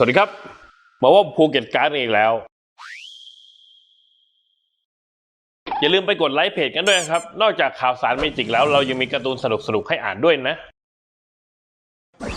สวัสดีครับ มาว่าภูเก็ตการ์ดอีกแล้ว อย่าลืมไปกดไลค์เพจกันด้วยนะครับ นอกจากข่าวสารเมจิกแล้วเรายังมีการ์ตูนสนุกๆให้อ่านด้วยนะ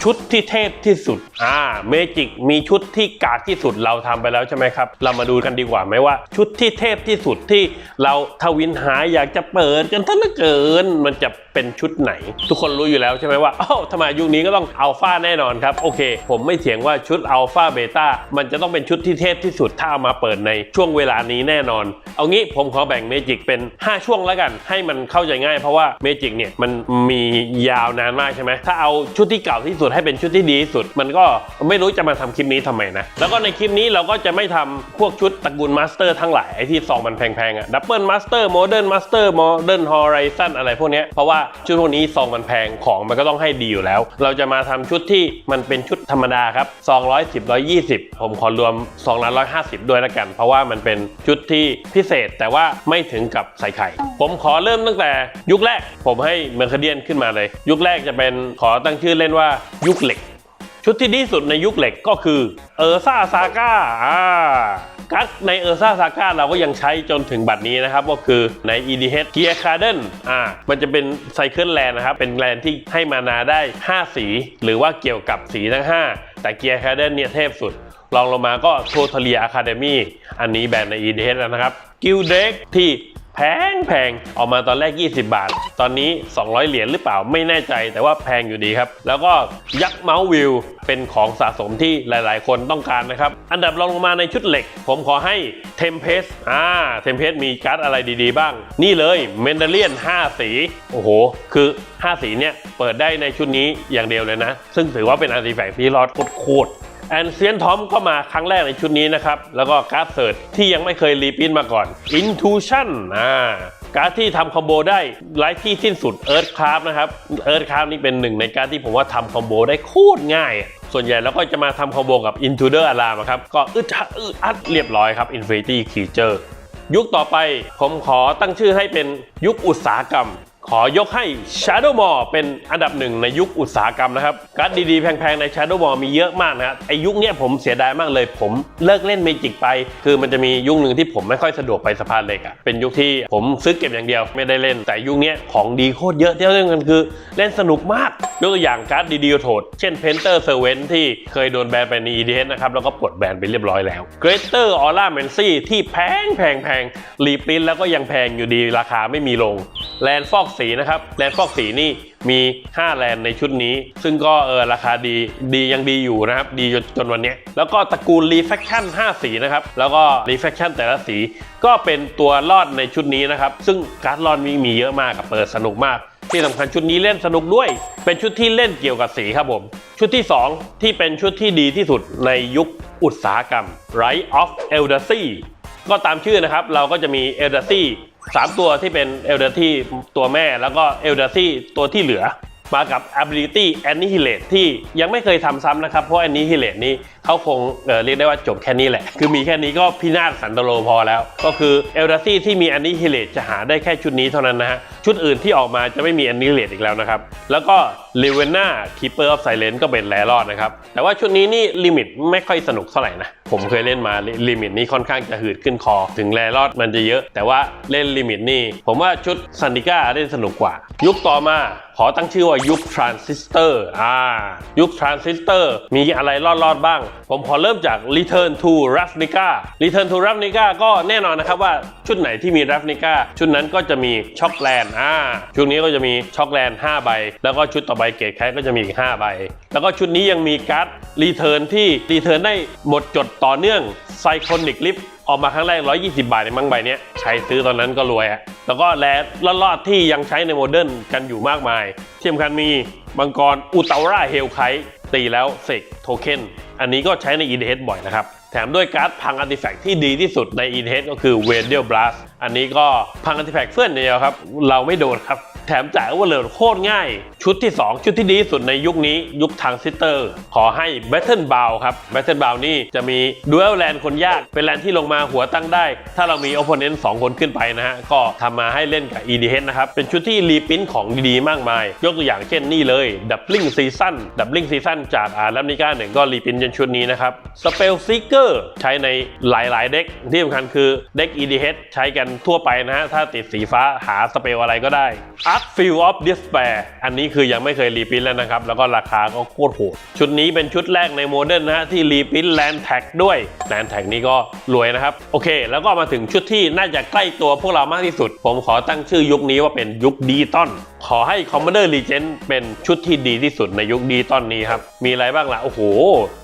ชุดที่เทพที่สุด อ่า เมจิกมีชุดที่กากที่สุดเราทำไปแล้วใช่ไหมครับ เรามาดูกันดีกว่าไหมว่า ชุดที่เทพที่สุดที่เราทวินหาอยากจะเปิดกันทั้งเหลือเกิน มันจะเป็นชุดไหน ทุกคนรู้อยู่แล้วใช่ไหมว่าอ้าวทำไมยุคนี้ก็ต้องอัลฟาแน่นอนครับ โอเค ผมไม่เถียงว่าชุดอัลฟาเบต้ามันจะต้องเป็นชุดที่เทพที่สุดถ้าเอามาเปิดในช่วงเวลานี้แน่นอน เอางี้ผมขอแบ่งเมจิกเป็น 5 ช่วงแล้วกัน ให้มันเข้าใจง่ายเพราะว่าเมจิกเนี่ยมันมียาวนานมากใช่ไหมถ้าเอาชุดที่เก่าที่สุดให้เป็นชุดที่ดีที่สุด มันก็ไม่รู้จะมาทำคลิปนี้ทำไมนะ แล้วก็ในคลิปนี้เราก็จะไม่ทำพวกชุดตระกูลมาสเตอร์ทั้งหลายไอที่ซองมันแพงๆอะดับเบิลมาสเตอร์โมเดิร์นมาสเตอร์โมเดิร์นฮอริซอนอะไรพวกเนี้ยเพราะว่าชุดพวกนี้ซองมันแพงของมันก็ต้องให้ดีอยู่แล้ว เราจะมาทำชุดที่มันเป็นชุดธรรมดาครับซองร้อยสิบร้อยยี่สิบผมขอรวมซองละร้อยห้าสิบด้วยละกัน เพราะว่ามันเป็นชุดที่พิเศษแต่ว่าไม่ถึงกับใส่ไข่ ผมขอเริ่มตั้งแต่ยุคแรกผมให้เมอร์คเดียนขึ้นมาเลย ยุคแรกจะเป็นขอตั้งชื่อเล่นว่ายุคเหล็ก ชุดที่ดีสุดในยุคเหล็กก็คือเออร์ซ่าซาก้าอ่ากัดในเออร์ซ่าซาก้าเราก็ยังใช้จนถึงบัดนี้นะครับ ก็คือใน EDH Gear Garden อ่ามันจะเป็นไซเคิลแลนนะครับ เป็นแลนที่ให้มานาได้ 5 สี หรือว่าเกี่ยวกับสีทั้ง 5 แต่ Gear Garden เนี่ยเทพสุดลองลงมาก็ Totalia Academy อันนี้แบรนด์ใน EDH แล้วนะครับ Guild Drake ที่ แพงแพงออกมาตอนแรก 20 บาท ตอนนี้ 200 เหรียญหรือเปล่าไม่แน่ใจ แต่ว่าแพงอยู่ดีครับ แล้วก็ยักษ์เมาส์วิวเป็นของสะสมที่หลาย ๆ คนต้องการนะครับ อันดับรองลงมาในชุดเหล็ก ผมขอให้ Tempest อ่า Tempest มีการ์ดอะไรดี ๆ บ้าง นี่เลย m e n d a l i a n 5สี โอ้โห คือ 5 สีเนี่ย เปิดได้ในชุดนี้อย่างเดียวเลยนะ ซึ่งถือว่าเป็นอาร์ติแฟกต์ที่รอดโคตร แอนเซียนทอมก็มาครั้งแรกในชุดนี้นะครับ แล้วก็การ์ดเสิร์ตที่ยังไม่เคยรีพินมาก่อน Intuition อ่าการ์ดที่ทำคอมโบได้ไร้ที่สิ้นสุด Earth Craft นะครับ Earth Craft นี่เป็นหนึ่งในการดที่ผมว่าทำคอมโบได้โคตรง่าย ส่วนใหญ่แล้วก็จะมาทำคอมโบกับ Intruder Alarm อะครับ ก็อึดอัดอึดอัดเรียบร้อยครับ Infinity Creature ยุคต่อไปผมขอตั้งชื่อให้เป็นยุคอุตสาหกรรม ขอยกให้ Shadow m a w เป็นอันดับหนึ่งในยุคอุตสาหกรรมนะครับการ์ดดีๆ แพงๆ ใน Shadow m a w มีเยอะมากนะครับไอยุคนี้ผมเสียดายมากเลย ผมเลิกเล่นเมจิกไป คือมันจะมียุคหนึ่งที่ผมไม่ค่อยสะดวกไปสะพานเหล็กอะเป็นยุคที่ผมซื้อเก็บอย่างเดียวไม่ได้เล่น แต่ยุคนี้ของดีโคตรเยอะที่เล่นกันคือ เล่นสนุกมากยกตัวอย่างการ์ดดีๆโถดเช่น Painter Servant ที่เคยโดนแบนไปใน EDH นะครับแล้วก็ปลดแบนไปเรียบร้อยแล้ว Greater Aura m a n c y ที่แพงแพงแพงรีปรินแล้วก็ยังแพงอยู่ดีราคาไม่มีลงแลนฟอกสีนะครับแลนฟอกสีนี่มี 5 แลนในชุดนี้ ซึ่งก็เออราคาดีดียังดีอยู่นะครับ ดีจนจนวันนี้ แล้วก็ตระกูล Reflection 5 สีนะครับ แล้วก็ Reflection แต่ละสี ก็เป็นตัวรอดในชุดนี้นะครับ ซึ่งการ์ดรอดมีมีเยอะมากกับเปิดสนุกมากที่สำคัญชุดนี้เล่นสนุกด้วย เป็นชุดที่เล่นเกี่ยวกับสีครับผม ชุดที่ 2 ที่เป็นชุดที่ดีที่สุดในยุคอุตสาหกรรม Rise of Eldrazi ก็ตามชื่อนะครับ เราก็จะมี Eldrazi สามตัวที่เป็นเอลเดอร์ที่ตัวแม่แล้วก็เอลเดอร์ที่ตัวที่เหลือ มากับ ability annihilate ที่ยังไม่เคยทำซ้ำนะครับ เพราะ annihilate นี่เขาคงเเรียกได้ว่าจบแค่นี้แหละ คือมีแค่นี้ก็พินาศสันตโลพอแล้ว ก็คือเอลเดอร์ที่มี annihilate จะหาได้แค่ชุดนี้เท่านั้นนะฮะชุดอื่นที่ออกมาจะไม่มี annihilate อีกแล้วนะครับ แล้วก็ l e v e n a keeper of silence ก็เป็นแรรอดนะครับ แต่ว่าชุดนี้นี่ลิมิตไม่ค่อยสนุกเท่าไหร่นะ ผมเคยเล่นมาลิมิตนี้ค่อนข้างจะหืดขึ้นคอ ถึงแรรอดมันจะเยอะ แต่ว่าเล่นลิมิตนี่ผมว่าชุดซันดิก้าเล่นสนุกกว่า ยุคต่อมาขอตั้งชื่อว่ายุคทรานซิสเตอร์อ่ายุคทรานซิสเตอร์มีอะไรรอดๆบ้าง ผมขอเริ่มจาก Return to Ravnica Return to Ravnica ก็แน่นอนนะครับว่าชุดไหนที่มี Ravnica ชุดนั้นก็จะมีช็อกแลนอ่าชุดนี้ก็จะมีช็อกแลนด์5ใบ แล้วก็ชุดต่อไปเกรดแคสก็จะมีอีก 5 ใบ แล้วก็ชุดนี้ยังมีการ์ดรีเทิร์นที่รีเทิร์นได้หมดจดต่อเนื่องไซคอนิกลิฟออกมาครั้งแรก 120 บาทในมังใบเนี้ยใครซื้อตอนนั้นก็รวยอะแล้วก็แลลอดๆที่ยังใช้ในโมเดิร์นกันอยู่มากมายที่สำคัญมีมังกรอุตาราเฮลไคตีแล้วเสกโทเค็นอันนี้ก็ใช้ใน EDH บ่อยนะครับ แถมด้วยการ์ดพังอาร์ติแฟกต์ที่ดีที่สุดใน EDH ก็คือ w a d e l Blast อันนี้ก็พังอันติแพกเฟื่อนเดียวครับ เราไม่โดนครับ แถมจ่ายโอเวอร์โหลดโคตรง่าย ชุดที่ 2 ชุดที่ดีสุดในยุคนี้ยุคทางซิสเตอร์ ขอให้ Battle b o w ครับ Battle b o w นี่จะมี Dual Land คนยาก เป็นแลนที่ลงมาหัวตั้งได้ ถ้าเรามี Opponent 2คนขึ้นไปนะฮะ ก็ทำมาให้เล่นกับ EDH นะครับ เป็นชุดที่รีพิ้นของดีๆมากมาย ยกตัวอย่างเช่นนี่เลย Doubling Season Doubling Season จากอารัมนิก้าหนึ่งก็รีพิ้นจนชุดนี้นะครับ Spell Seeker ใช้ในหลายๆเด็กที่สำคัญคือเด็ก EDH ใช้กันทั่วไปนะฮะ ถ้าติดสีฟ้าหาสเปลอะไรก็ได้ Art Field of Despair อันนี้คือยังไม่เคยรีพิ้นแล้วนะครับ แล้วก็ราคาก็โคตรโหด ชุดนี้เป็นชุดแรกในโมเดิร์นนะฮะ ที่รีพิ้นแลนแท็กด้วยแลนแท็กนี้ก็รวยนะครับ โอเค แล้วก็มาถึงชุดที่น่าจะใกล้ตัวพวกเรามากที่สุด ผมขอตั้งชื่อยุคนี้ว่าเป็นยุคดีตอน ขอให้ Commander Legend เป็นชุดที่ดีที่สุดในยุคดีตอนนี้ครับ มีอะไรบ้างล่ะ โอ้โห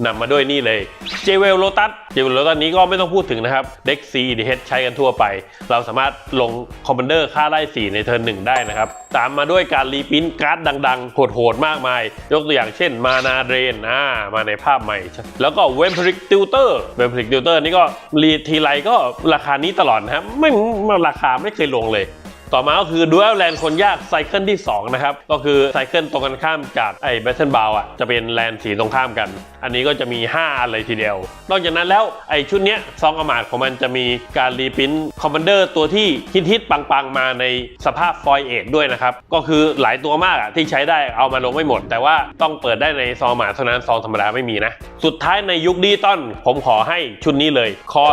นำมาด้วยนี่เลย j w e l Lotus j w e l Lotus นี้ก็ไม่ต้องพูดถึงนะครับ เด็ก C DH ใช้กันทั่วไป เราสามารถลง Commander ค่าไล่4ในเทิร์นหนึ่งได้นะครับ ตามมาด้วยการรีพิ้นการ์ดดังๆ โหดๆ มากมาย ยกตัวอย่างเช่นมานาเดรนอ่ามาในภาพใหม่ แล้วก็เวมพริกติวเตอร์เวมพริกติวเตอร์นี่ก็รีทีไรก็ราคานี้ตลอดนะครับไม่ราคาไม่เคยลงเลย ต่อมาก็คือดู a l แลนคนยากไซเคิลที่ 2 นะครับ ก็คือไซเคิลตรงกันข้ามจากไอ้แบทเทิลบาวอะจะเป็นแลนสีตรงข้ามกัน อันนี้ก็จะมี 5 อันเลยทีเดียว นอกจากนั้นแล้วไอ้ชุดเนี้ยซองอมาดของมันจะมีการรีพินคอมมานเดอร์ตัวที่ฮิตฮิตๆปังๆ มาในสภาพฟอยเอทด้วยนะครับ ก็คือหลายตัวมากอะที่ใช้ได้เอามาลงไม่หมด แต่ว่าต้องเปิดได้ในซองอมาดเท่านั้นซองธรรมดาไม่มีนะ สุดท้ายในยุคดิจิตอลผมขอให้ชุดนี้เลยคอ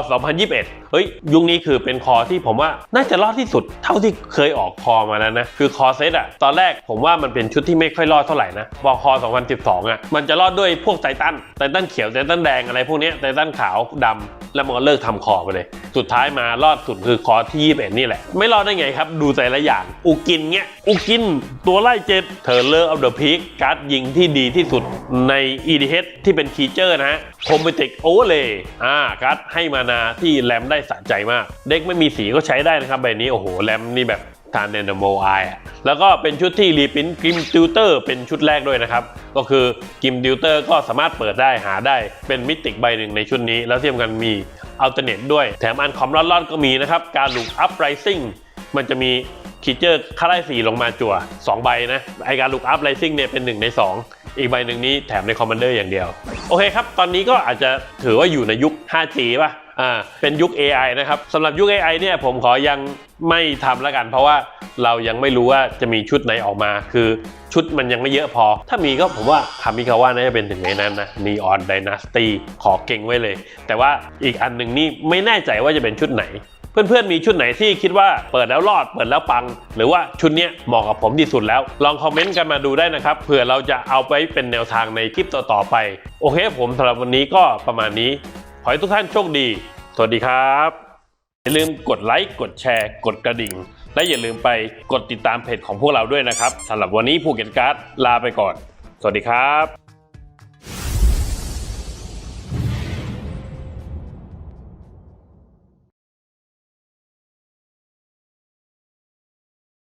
2021 เฮ้ยยุคนี้คือเป็นคอที่ผมว่าน่าจะรอดที่สุดเท่าที่เคยออกคอมาแล้วนะคือคอเซตอะตอนแรกผมว่ามันเป็นชุดที่ไม่ค่อยรอดเท่าไหร่นะพอคอ2012อะมันจะรอดด้วยพวกไททันไททันเขียวไททันแดงอะไรพวกนี้ไททันขาวดำแล้วมันก็เลิกทำคอไปเลย สุดท้ายมารอดสุดคือคอที่21นี่แหละ ไม่รอดได้ไงครับ ดูแต่ละอย่าง อุกินเงี้ยอุกินตัวไล่เจ็ดเทอร์เลอร์ออฟเดอะพีคการ์ดยิงที่ดีที่สุดใน EDH ที่เป็นคีเจอร์นะฮะคอมเบติกโอเวอร์เลยอ่าการ์ดให้มานาที่แรมได้สะใจมาก เด็กไม่มีสีก็ใช้ได้นะครับใบนี้โอ้โหแรมนี่แบบทานเนนโมไอแล้วก็เป็นชุดที่รีพินกิมติวเตอร์เป็นชุดแรกด้วยนะครับ ก็คือกิมติวเตอร์ก็สามารถเปิดได้หาได้เป็นมิติกใบหนึ่งในชุดนี้ แล้วที่สำคัญมีอัลเทอร์เนทด้วย แถมอันคอมลอดๆก็มีนะครับ การลุกอัพไรซิ่งมันจะมีคีเจอร์ค่าไล่สีลงมาจั่ว 2 ใบนะ ไอการลุกอัพไรซิ่งเนี่ยเป็น 1 ใน 2 อีกใบหนึ่งนี้แถมในคอมมานเดอร์อย่างเดียว โอเคครับ ตอนนี้ก็อาจจะถือว่าอยู่ในยุค 5G ป่ะ อ่าเป็นยุค AI นะครับสำหรับยุค AI เนี่ยผมขอยังไม่ทำแล้วกัน เพราะว่าเรายังไม่รู้ว่าจะมีชุดไหนออกมา คือชุดมันยังไม่เยอะพอ ถ้ามีก็ผมว่าคามิคาว่าน่าจะเป็นถึงในนั้นนะ Neon Dynasty ขอเก่งไว้เลย แต่ว่าอีกอันหนึ่งนี่ไม่แน่ใจว่าจะเป็นชุดไหนเพื่อนๆ มีชุดไหนที่คิดว่าเปิดแล้วรอดเปิดแล้วปัง หรือว่าชุดนี้เหมาะกับผมที่สุดแล้ว ลองคอมเมนต์กันมาดูได้นะครับเผื่อเราจะเอาไปเป็นแนวทางในคลิปต่อๆไป โอเคผมสำหรับวันนี้ก็ประมาณนี้ ขอให้ทุกท่านโชคดี สวัสดีครับ อย่าลืมกดไลค์กดแชร์ กดกระดิ่ง และอย่าลืมไปกดติดตามเพจของพวกเราด้วยนะครับสำหรับวันนี้ภูเก็ตการ์ดลาไปก่อน สวัสดีครับ